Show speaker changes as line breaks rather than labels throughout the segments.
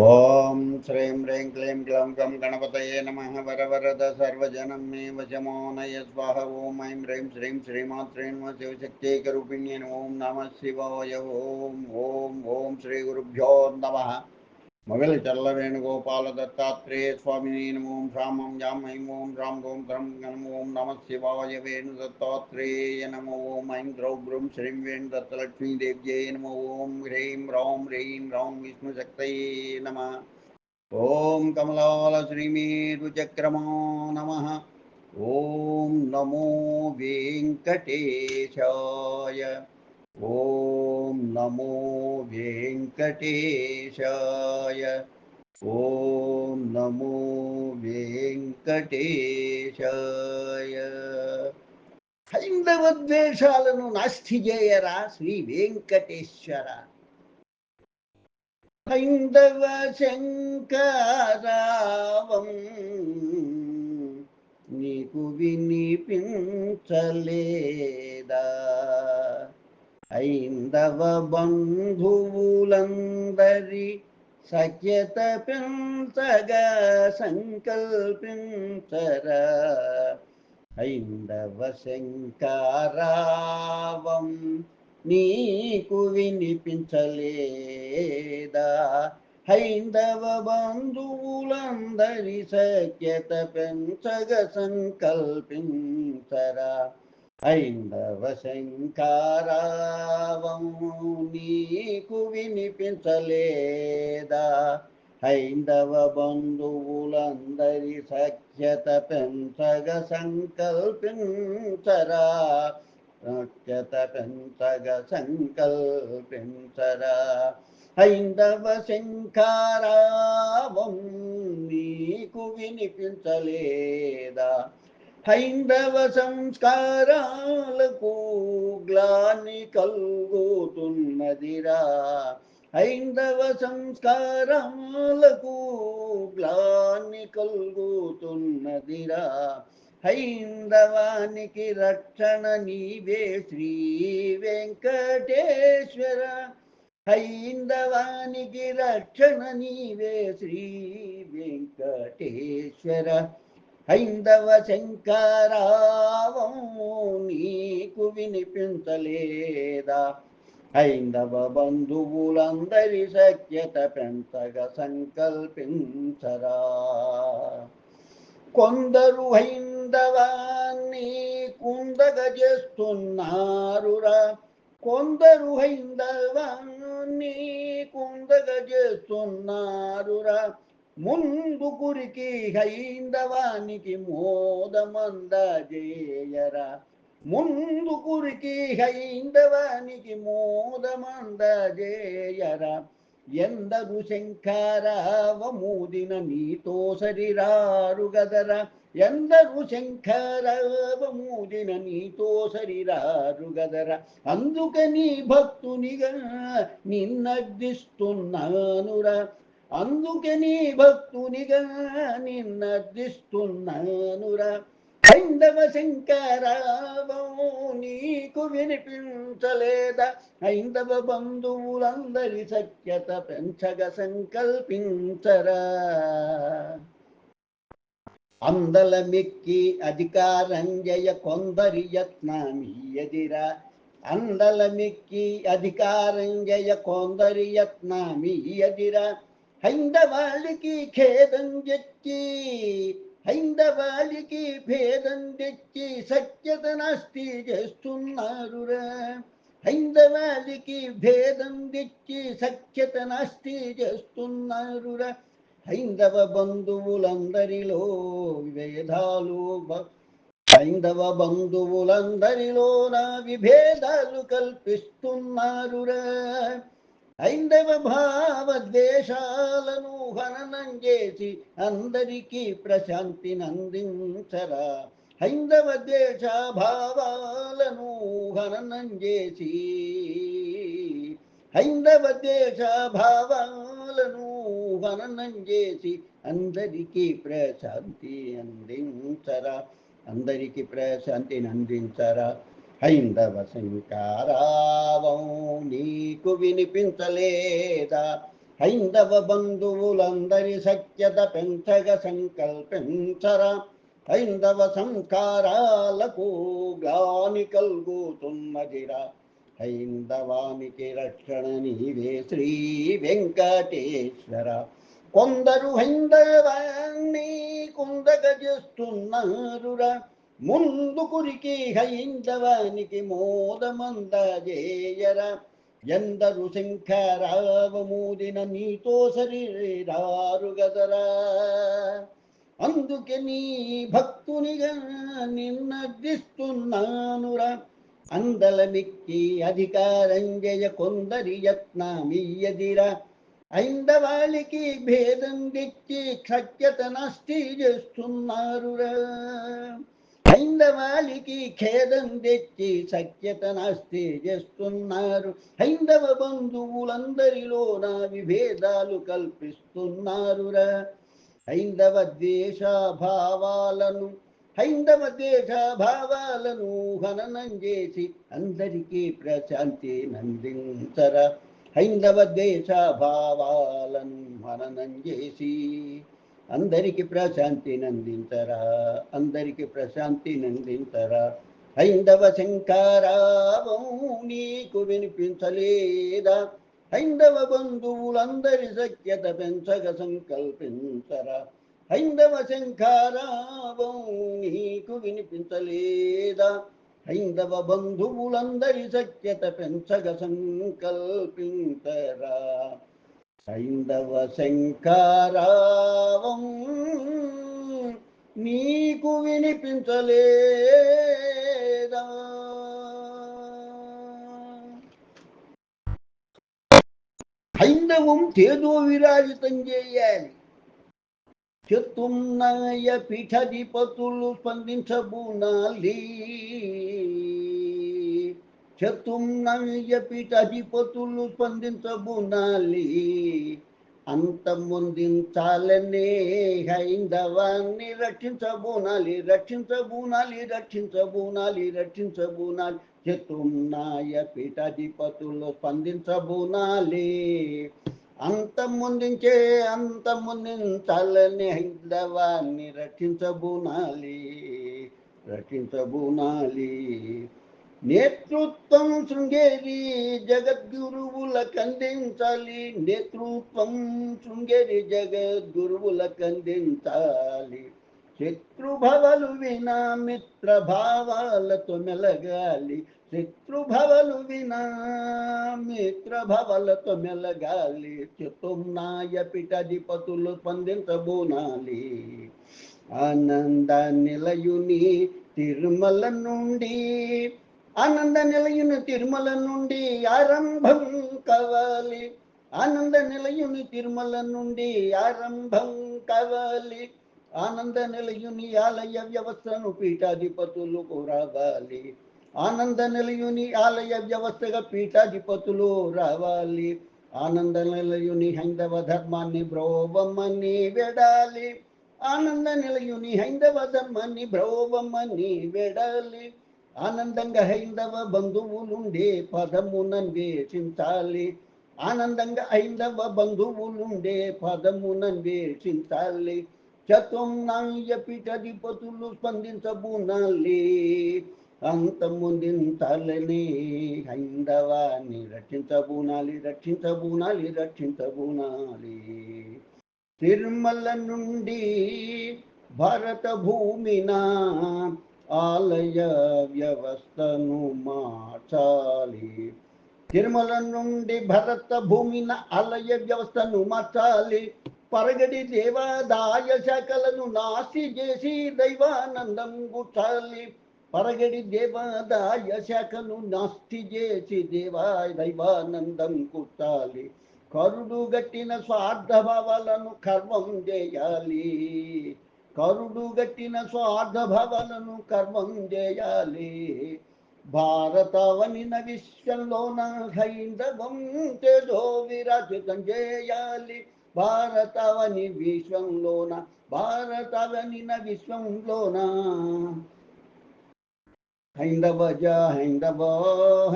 ఓం శ్రీం హ్రీం క్లీం గ్లం గం గణపతయే నమ వరవరద సర్వజనం మే వశమోనయ స్వాహ ఓం ఐం హ్రీం శ్రీం శ్రీమాత్రేణ శివశక్తేకరూపిణ్య ఓం నమ శివాయ ఓం ఓం ఓం శ్రీ గురుభ్యో నమ मगल चल रेणुगोपाल दत्तात्रेय स्वामी नम ओं श्राम जाम ऐं ओं राम गोम ध्रम नम ओं नम शिवाय वेणु दत्तात्रेय नम ओं ऐं द्रौग्रुम श्रीं वेणु दत्तलक्ष्मी नम ओं ह्रीं रौं ह्रीं रौं विष्णुशक्त नम। ओं कमलाल श्रीमीरु नम। ओं नमो वेकटेशय ఓం నమో వెంకటేశాయ. ఓం నమో వెంకటేశాయ. హైందవ ద్వేషాలను నాస్తి చేయరా శ్రీ వెంకటేశ్వర? హైందవ శంకరావం నీకు వినిపించలేదా? ఐందవ బంధువులందరి సఖ్యత పెంచగా సంకల్పించరా. ఐందవ శంకారావం నీకు వినిపించలేదా. హైందవ బంధువులందరి సఖ్యత పెంచగ సంకల్పించరా. ఐందవ శంకారావం నీకు వినిపించలేదా? హైందవ బంధువులందరి సఖ్యత పెంచగ సంకల్పించరా? సఖ్యత పెంచగ సంకల్పించరా? హైందవ శంకారావం నీకు వినిపించలేదా? హైందవ సంస్కారాలకు గ్లాని కలుగుతున్నదిరా. హైందవ సంస్కారాలకు గ్లాని కలుగుతున్నదిరా. హైందవానికి రక్షణ నీవే శ్రీ వెంకటేశ్వర. హైందవానికి రక్షణ నీవే శ్రీ వెంకటేశ్వర. హైందవ శంకరావం నీకు వినిపించలేదా? హైందవ బంధువులందరి సఖ్యత పెంతగా సంకల్పించరా? కొందరు హైందవాన్ని కుందగ చేస్తున్నారురా కొందరు హైందవాన్ని కుందగ చేస్తున్నారురా ముందు గురికి హైందవానికి మోదమందజేయరా ముందు గురికి హైందవానికి మోదమందజేయరా ఎందరు శంఖారావమూదిన నీతో సరిరారు గదరా. ఎందరు శంకరావమూదిన నీతో సరిరారు గదరా. అందుకని భక్తునిగా నిన్నర్దిస్తున్నానురా అందుకని భక్తునిగా నిన్నర్దిస్తున్నానురా హైందవ శంకరావం నీకు వినిపించలేదా? హైందవ బంధువులందరి సఖ్యత పెంచగ సంకల్పించరా. అందల మిక్కి అధికారం జయ కొందరి యత్నమీయదిరా. అందల మిక్కి అధికారం జయ కొందరి యత్నమీయదిరా. హైందవాళికి ఖేదం తెచ్చి హైందవాళికి భేదం తెచ్చి సత్యత నాస్తి చేస్తున్నారురా హైందవాళికి భేదం తెచ్చి సఖ్యత నాస్తి చేస్తున్నారురా హైందవ బంధువులందరిలో విభేదాలు హైందవ బంధువులందరిలో నా విభేదాలు కల్పిస్తున్నారురా హైందవ భావద్వేషాలను హననం చేసి అందరికీ ప్రశాంతిని అందించరా హైందవ ద్వేష భావాలను హననం చేసి హైందవ ద్వేష భావాలను హననం చేసి అందరికీ ప్రశాంతి అందించరా అందరికీ ప్రశాంతిని అందించరా హైందవ శంకారావం నీకు వినిపించలేదా? హైందవ బంధువులందరి సఖ్యత పెంచగ సంకల్పించరా? హైందవ సంస్కారాలకు గ్లాని కలుగుతున్నదిరా. హైందవానికి రక్షణ నీవే శ్రీ వెంకటేశ్వర. కొందరు హైందవాన్ని కుందగ చేస్తున్నారురా ముందు కురికి హైందవానికి మోదమందజేయరా. ఎందరు శంఖరావమూదిన నీతో శరీరారు గదరా అందుకే నీ భక్తునిగా నిన్నదిస్తున్నానురా అందలమిక్కి అధికారం జయ కొందరి యత్నమియ్యదిరా ఐందవాళికి భేదం తెచ్చి క్షక్యత నష్టి చేస్తున్నారురా. హైందవాళికి ఖేదం తెచ్చి సఖ్యత నాస్తి చేస్తున్నారు. హైందవ బంధువులందరిలో నా విభేదాలు కల్పిస్తున్నారురా. హైందవ దేశాభావాలను హైందవ దేశాభావాలను హననం చేసి అందరికీ ప్రశాంతి నందించరా. హైందవ దేశాభావాలను హననం చేసి అందరికి ప్రశాంతి నందించరా అందరికి ప్రశాంతి నందించరా. హైందవ శంకారావం నీకు వినిపించలేదా? హైందవ బంధువులందరి సఖ్యత పెంచగ సంకల్పించరా. హైందవ శంకారావం నీకు వినిపించలేదా? హైందవ బంధువులందరి సఖ్యత పెంచగ సంకల్పించరా. హైందవ శంకారావం వినిపించలేదా హైందవం తేజో విరాజితం చేయాలి. చెత్తున్నాయ పీఠాధిపతులు స్పందించబూనాలి. చెత్తున్నాయ పీఠాధిపతులు స్పందించబూనాలి. అంతమొందించాలనే హైందవాన్ని రక్షించబూనాలి రక్షించబూనాలి రక్షించబూనాలి రక్షించబూనాలి. చెత్తున్నాయ పీఠాధిపతులు స్పందించబూనాలి. అంతమొందించే అంతమొందించాలని హైందవాన్ని రక్షించబూనాలి రక్షించబూనాలి. నేతృత్వం శృంగేరి జగద్గురువుల కందించాలి నేతృత్వం శృంగేరి జగద్గురువుల కందించాలి శత్రుభవలు వినా మిత్ర భావాలతో మెలగాలి. శత్రుభవలు వినా మిత్ర భవలతో మెలగాలి చతుర్నాయ పిఠాధిపతులు స్పందించబోనాలి. ఆనంద నిలయుని తిరుమల నుండి ఆనంద నిలయుని తిరుమల నుండి ఆరంభం కావాలి. ఆనంద నిలయుని తిరుమల నుండి ఆరంభం కావాలి. ఆనంద నిలయుని ఆలయ వ్యవస్థను పీఠాధిపతులు రావాలి ఆనంద నిలయుని ఆలయ వ్యవస్థగా పీఠాధిపతులు రావాలి. ఆనంద నిలయుని హైందవ ధర్మాన్ని బ్రోవమ్మని వెడాలి. ఆనంద నిలయుని హైందవ ధర్మాన్ని బ్రోవమ్మని వెడాలి. ఆనందంగా హైందవ బంధువులుండే పదమునన్వేషించాలి ఆనందంగా హైందవ బంధువులుండే పదమునన్వేషించాలి చతుర్నాయ పీఠాధిపతులు స్పందించబూనాలి అంతమొందించాలని హైందవాన్ని రక్షించబూనాలి రక్షించబూనాలి రక్షించబూనాలి తిరుమల నుండి భారత భూమినా ఆలయ వ్యవస్థను మార్చాలి. తిరుమల నుండి భరత భూమిన ఆలయ వ్యవస్థను మార్చాలి. పరగడి దేవాదాయ శాఖలను నాశి చేసి దైవానందం గుచ్చాలి. పరగడి దేవాదాయ శాఖను నాస్తి చేసి దేవా దైవానందం కుట్టాలి కరుడు గట్టిన స్వార్థ భావాలను కర్మం చేయాలి. కరుడు గట్టిన స్వార్థ భవలను కర్మం చేయాలి. భారతవనిన విశ్వంలోన హైందవం తేజో విరాజితం చేయాలి. భారతవని విశ్వంలోన భారతవనిన విశ్వంలోన. హైందవజ హైందవ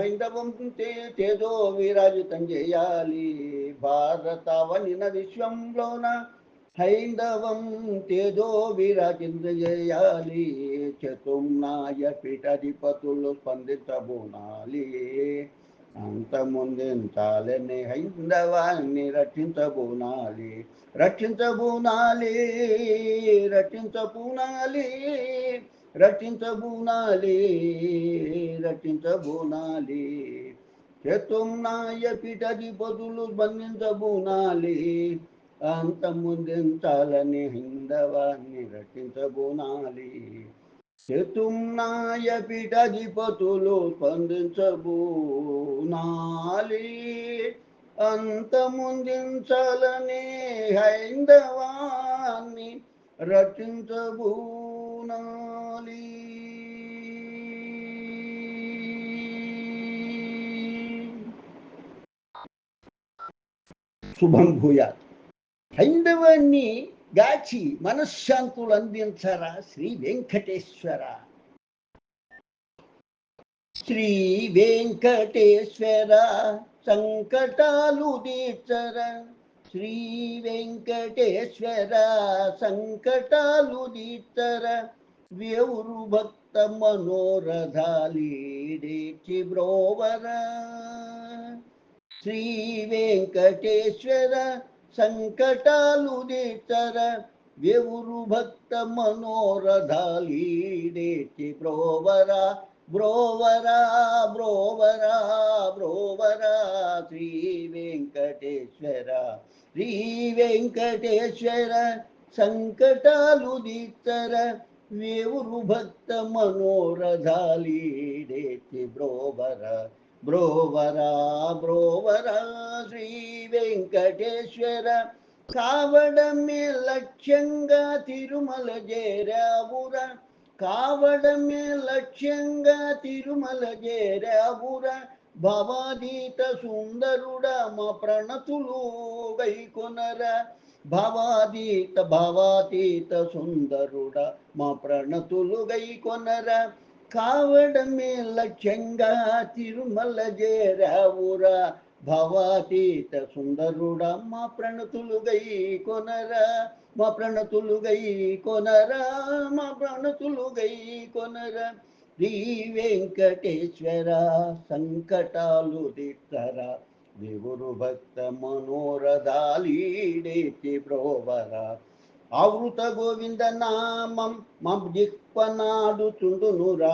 హైందవం తే తేజో విరాజితం చేయాలి. భారతవనిన విశ్వంలోన హైందవం తేజో విరాజితం చేయాలి చతుర్నాయ పీఠాధిపతులు స్పందించబోనాలి. అంతముందించాలని హైందవాన్ని రక్షించబోనాలి. రక్షించబోనాలి రక్షించబోనాలి రక్షించబోనాలి రక్షించబోనాలి. చతుర్నాయ పీఠాధిపతులు స్పందించబోనాలి. అంతముదించాలని హిందవాన్ని రక్షించబోనాలి. చతుర్నాయ పీఠాధిపతులు స్పందించబోనాలి. అంతముందించాలని హైందవాన్ని రచించబోనాలి శుభం భూయాత్. హైందవాన్ని గాచి మనశ్శాంతులు అందించరా? శ్రీ వెంకటేశ్వర. శ్రీ వెంకటేశ్వర సంకటాలు తీర్చర. శ్రీ వెంకటేశ్వర సంకటాలు తీర్చర. వ్యవరు భక్త మనోరథాలీడేచి బ్రోవర. శ్రీ వెంకటేశ్వర సంకటాలు తీర్చర ఎవరు భక్త మనోరథాలీడేచి బ్రోవరా బ్రోవరా బ్రోవరా బ్రోవరా శ్రీ వెంకటేశ్వర శ్రీ వెంకటేశ్వర సంకటాలు దీత్తర వేవురు భక్త మనోరథాలీడేచి బ్రోవరా బ్రోవరా బ్రోవరా శ్రీ వెంకటేశ్వర. కావడమే లక్ష్యంగా తిరుమల చేరావురా కావడమే లక్ష్యంగా తిరుమల చేరావుర భవాదీత సుందరుడ మా ప్రణతులు గైకొనర భవాదీత భవాతీత సుందరుడ మా ప్రణతులు గైకొనరా కావడమే లక్ష్యంగా తిరుమల చేరావుర భవాతీత సుందరుడా మా ప్రణతులుగై కొనరా మా ప్రణతులుగై కొనరా మా ప్రణతులుగై కొనరా. శ్రీ వెంకటేశ్వర సంకటాలు దిత్తరా దేవురు భక్త మనోరథాలీడేతి బ్రోవర ఆవృత గోవింద నామం మం జిహ్వనాడు చుండునురా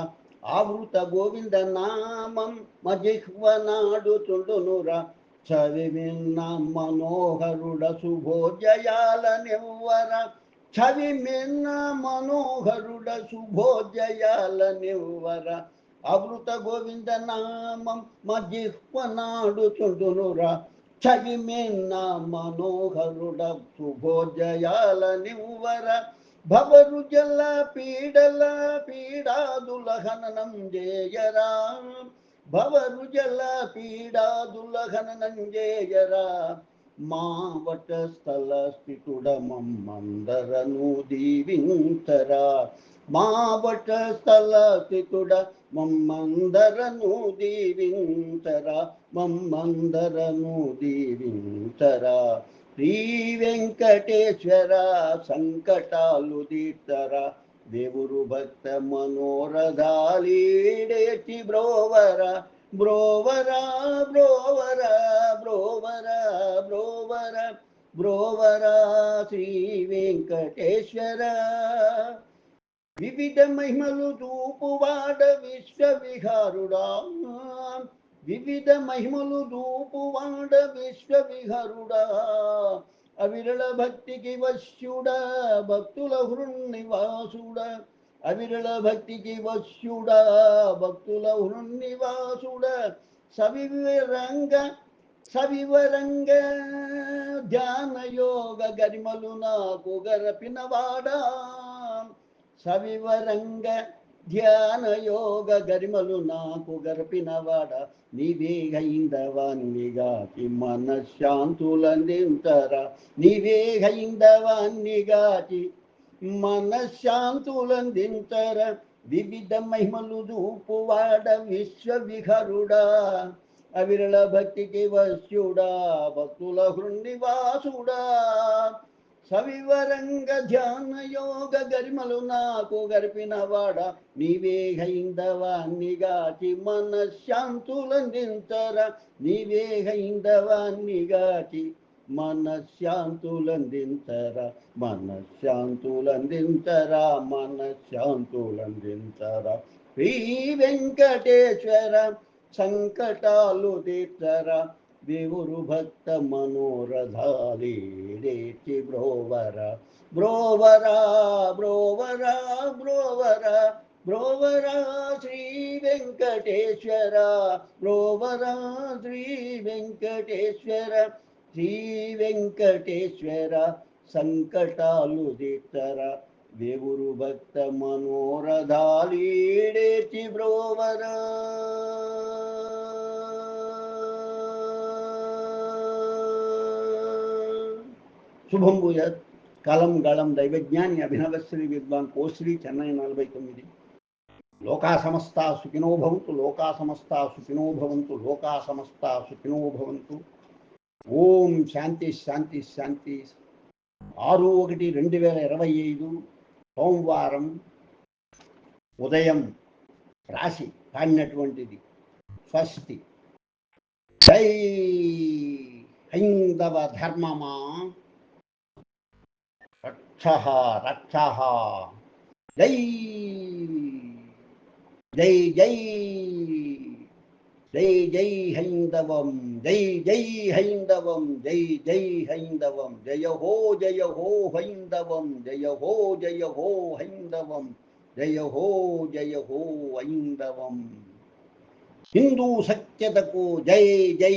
ఆవృత గోవింద నామం మజిహ్వనాడు చవి విన్న మనోహరుడ శుభోజయాల నివ్వర చవిమిన్న మనోహరుడ శుభోజయాల నివ్వర అమృత గోవింద నామం మజిహ్వనాడు చుండునురా చవిమిన్న మనోహరుడ శుభోజయాల నివ్వర? భవరు జల పీడల పీడాదుల హననం జేయరా? భవరు జల పీడాదుల హననం జేయరా? మావట స్థల స్థితుడ మమ్మందరను దీవించరా మావట స్థల స్థితుడ మమ్మందరను దీవించరా? మమ్మందరను దీవించరా శ్రీ వెంకటేశ్వర సంకటాలు తీర్చరా దేవురు భక్త మనోరథాలీడేటి బ్రోవర బ్రోవర బ్రోవర బ్రోవర బ్రోవర బ్రోవర శ్రీ వెంకటేశ్వర. వివిధ మహిమలు చూపువాడ విశ్వవిహారుడా. వివిధ మహిమలు చూపువాడ విశ్వవిహరుడా. అవిరళ భక్తికి వశ్యుడ భక్తుల హృన్నివాసుడ. అవిరళ భక్తికి వశ్యుడ భక్తుల హృన్నివాసుడ. సవివరంగ సవివరంగ ధ్యాన యోగ గరిమలు నాకు గరపినవాడా సవివరంగ ధ్యాన యోగ గరిమలు నాకు గర్పినవాడ. నీవే హైందవాన్నిగాచి మనశ్శాంతులందింతరా నీవే హైందవాన్నిగాచి మనశ్శాంతులందింతర వివిధ మహిమలు చూపువాడ విశ్వవిహరుడా. అవిరళ భక్తికి వశ్యుడా భక్తుల హృన్నివాసుడా. సవివరంగ ధ్యాన యోగ గరిమలు నాకు గరిపిన వాడ నీవే హైందవాన్నిగాచి మనశ్శాంతులందించర. నీవే హైందవాన్నిగాచి మనశ్శాంతులందించరా. మనశ్శాంతులందించరా మనశ్శాంతులందించరా. శ్రీ వెంకటేశ్వర సంకటాలు తీర్చరా. దేవురు భక్త మనోరథాలేచి బ్రోవర బ్రోవరా బ్రోవరా బ్రోవరా బ్రోవరా శ్రీ వెంకటేశ్వర బ్రోవరా శ్రీ వెంకటేశ్వర శ్రీ వెంకటేశ్వర సంకటాలు తీర్చర దేవురు భక్త మనోరథాలీడేచి బ్రోవరా. శుభం భూయాత్. కలం గళం దైవజ్ఞాని అభినవశ్రీ విద్వాన్ కోశ్రీ చెన్నై నలభై తొమ్మిది. లోకా సమస్త సుఖినో భవంతు లోకా సమస్త సుఖినో భవంతు లోకా సమస్త సుఖినో భవంతు. ఓం శాంతి శాంతి శాంతి. ఆరు ఒకటి రెండు వేల ఇరవై ఐదు సోమవారం ఉదయం రాశి పాడినటువంటిది స్వస్తి. జై హైందవ ధర్మమా? రక్ష రక్ష జై జై జై జై జై హైందవం జై జై హైందవం జై జై హైందవం జయ హో జయ హో హైందవం జయ హో జయ హో హైందవం జయ హో జయ హో హైందవం హిందూ సత్యతకు జై జై